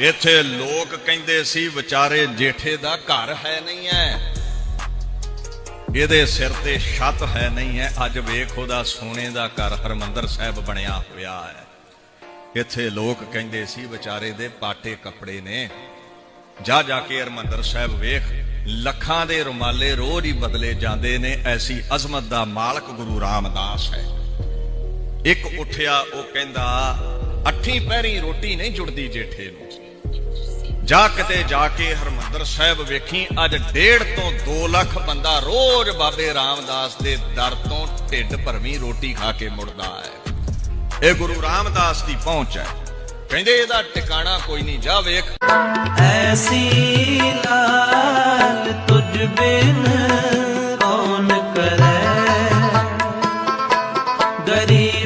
ਇੱਥੇ ਲੋਕ ਕਹਿੰਦੇ ਸੀ, ਵਿਚਾਰੇ ਜੇਠੇ ਦਾ ਘਰ ਹੈ ਨਹੀਂ ਹੈ ਇਹਦੇ ਸਿਰ ਤੇ ਛੱਤ ਹੈ ਨਹੀਂ ਹੈ ਅੱਜ ਵੇਖ ਉਹਦਾ ਸੋਨੇ ਦਾ ਘਰ ਹਰਮੰਦਰ ਸਾਹਿਬ ਬਣਿਆ ਹੋਇਆ ਹੈ ਇੱਥੇ ਲੋਕ ਕਹਿੰਦੇ ਸੀ, ਵਿਚਾਰੇ ਦੇ ਪਾਟੇ ਕੱਪੜੇ ਨੇ। ਜਾ ਜਾ ਕੇ ਹਰਮੰਦਰ ਸਾਹਿਬ ਵੇਖ, ਲੱਖਾਂ ਦੇ ਰੁਮਾਲੇ ਰੋਜ਼ ਹੀ ਬਦਲੇ ਜਾਂਦੇ ਨੇ। ਐਸੀ ਅਜ਼ਮਤ ਦਾ ਮਾਲਕ ਗੁਰੂ ਰਾਮਦਾਸ ਹੈ। ਇੱਕ ਉੱਠਿਆ, ਉਹ ਕਹਿੰਦਾ ਅੱਠੀ ਪਹਿਰੀ ਰੋਟੀ ਨਹੀਂ ਜੁੜਦੀ ਜੇਠੇ ਨੂੰ। ਜਾ ਕਿਤੇ ਜਾ ਕੇ ਹਰਮੰਦਰ ਸਾਹਿਬ ਵੇਖੀ, ਅੱਜ 1.5 ਤੋਂ 2 ਲੱਖ ਬੰਦਾ ਰੋਜ਼ ਬਾਬੇ ਰਾਮਦਾਸ ਦੇ ਦਰ ਤੋਂ ਢਿੱਡ ਭਰਵੀਂ ਰੋਟੀ ਖਾ ਕੇ ਮੁੜਦਾ ਹੈ। ਇਹ ਗੁਰੂ ਰਾਮਦਾਸ ਦੀ ਪਹੁੰਚ ਹੈ। ਕਹਿੰਦੇ ਇਹਦਾ ਟਿਕਾਣਾ ਕੋਈ ਨਹੀਂ, ਜਾ ਵੇਖ। ਐਸੀ ਲਾਲ ਤੁਝ ਬਿਨ ਕੌਣ ਕਰੇ? ਗਰੀਬ